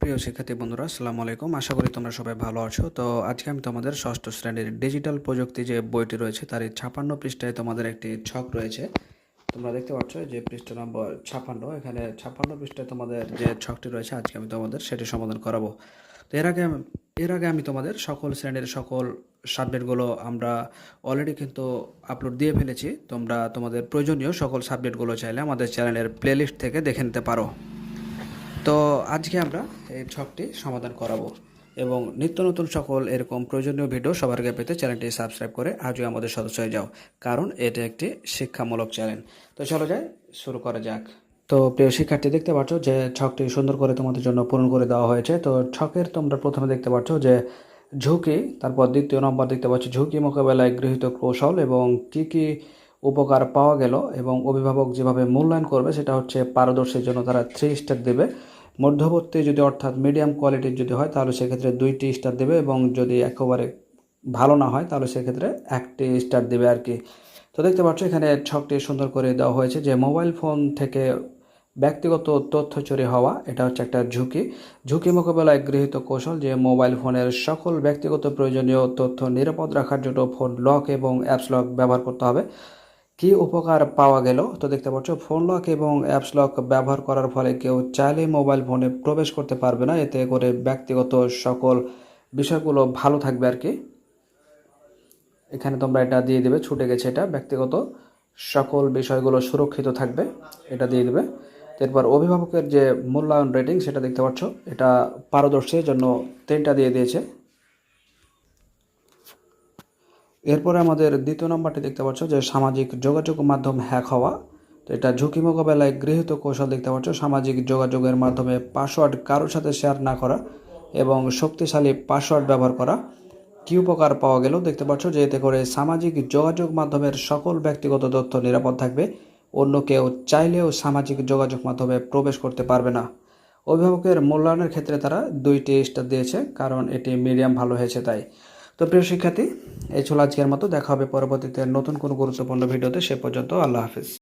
প্রিয় শিক্ষার্থী বন্ধুরা, আসসালামু আলাইকুম। আশা করি তোমরা সবাই ভালো আছো। তো আজকে আমি তোমাদের ষষ্ঠ শ্রেণির ডিজিটাল প্রযুক্তি যে বইটি রয়েছে, তার এই ছাপান্ন পৃষ্ঠায় তোমাদের একটি ছক রয়েছে। তোমরা দেখতে পাচ্ছ যে পৃষ্ঠা নম্বর ছাপান্ন, এখানে ছাপান্ন পৃষ্ঠায় তোমাদের যে ছকটি রয়েছে, আজকে আমি তোমাদের সেটি সমাধান করাবো। তো এর আগে এর আগে আমি তোমাদের সকল শ্রেণির সকল সাবজেক্টগুলো আমরা অলরেডি কিন্তু আপলোড দিয়ে ফেলেছি। তোমরা তোমাদের প্রয়োজনীয় সকল সাবজেক্টগুলো চাইলে আমাদের চ্যানেলের প্লেলিস্ট থেকে দেখে নিতে পারো। তো আজকে আমরা এই ছকটি সমাধান করাবো এবং নিত্য নতুন সকল এরকম প্রয়োজনীয় ভিডিও সবার আগে পেতে চ্যানেলটি সাবস্ক্রাইব করে আজও আমাদের সদস্য হয়ে যাও, কারণ এটা একটি শিক্ষামূলক চ্যানেল। তো চলো যাই, শুরু করা যাক। তো প্রিয় শিক্ষার্থী, দেখতে পাচ্ছ যে ছকটি সুন্দর করে তোমাদের জন্য পূরণ করে দেওয়া হয়েছে। তো ছকের তোমরা প্রথমে দেখতে পাচ্ছ যে ঝুঁকি, তারপর দ্বিতীয় নম্বর দেখতে পাচ্ছ ঝুঁকি মোকাবেলায় গৃহীত কৌশল এবং কি কি উপকার পাওয়া গেল এবং অভিভাবক যেভাবে মূল্যায়ন করবে, সেটা হচ্ছে পারদর্শীর জন্য তারা থ্রি স্টার দেবে। মধ্যবর্তী যদি অর্থাৎ মিডিয়াম কোয়ালিটির যদি হয়, তাহলে সেক্ষেত্রে দুইটি স্টার দেবে এবং যদি একেবারে ভালো না হয়, তাহলে সেক্ষেত্রে একটি স্টার দেবে আর কি। তো দেখতে পাচ্ছ এখানে ছকটি সুন্দর করে দেওয়া হয়েছে যে মোবাইল ফোন থেকে ব্যক্তিগত তথ্য চুরি হওয়া, এটা হচ্ছে একটা ঝুঁকি। ঝুঁকি মোকাবেলায় গৃহীত কৌশল যে মোবাইল ফোনের সকল ব্যক্তিগত প্রয়োজনীয় তথ্য নিরাপদ রাখার জন্য ফোন লক এবং অ্যাপস লক ব্যবহার করতে হবে। কি উপকার পাওয়া গেল? তো দেখতে পাচ্ছ ফোন লক এবং অ্যাপস লক ব্যবহার করার ফলে কেউ চাইলে মোবাইল ফোনে প্রবেশ করতে পারবে না। এতে করে ব্যক্তিগত সকল বিষয়গুলো ভালো থাকবে আর কি। এখানে তোমরা এটা দিয়ে দেবে, ছুটে গেছে এটা। ব্যক্তিগত সকল বিষয়গুলো সুরক্ষিত থাকবে, এটা দিয়ে দেবে। এরপর অভিভাবকের যে মূল্যায়ন রেটিং সেটা দেখতে পাচ্ছ, এটা পারদর্শীর জন্য তিনটা দিয়ে দিয়েছে। এরপরে আমাদের দ্বিতীয় নম্বরটি দেখতে পাচ্ছ যে সামাজিক যোগাযোগ মাধ্যম হ্যাক হওয়া। তো এটা ঝুঁকি মোকাবেলায় গৃহীত কৌশল দেখতে পাচ্ছ। সামাজিক যোগাযোগের মাধ্যমে পাসওয়ার্ড কারোর সাথে শেয়ার না করা এবং শক্তিশালী পাসওয়ার্ড ব্যবহার করা। কী উপকার পাওয়া গেল দেখতে পাচ্ছ যে এতে করে সামাজিক যোগাযোগ মাধ্যমের সকল ব্যক্তিগত তথ্য নিরাপদ থাকবে। অন্য কেউ চাইলেও সামাজিক যোগাযোগ মাধ্যমে প্রবেশ করতে পারবে না। অভিভাবকের মূল্যায়নের ক্ষেত্রে তারা দুইটি স্টার দিয়েছে, কারণ এটি মিডিয়াম ভালো হয়েছে তাই। তো প্রিয় শিক্ষার্থী, এই ছিল আজকের মতো। দেখা হবে পরবর্তীতে নতুন কোনো গুরুত্বপূর্ণ ভিডিওতে। সে পর্যন্ত আল্লাহ হাফিজ।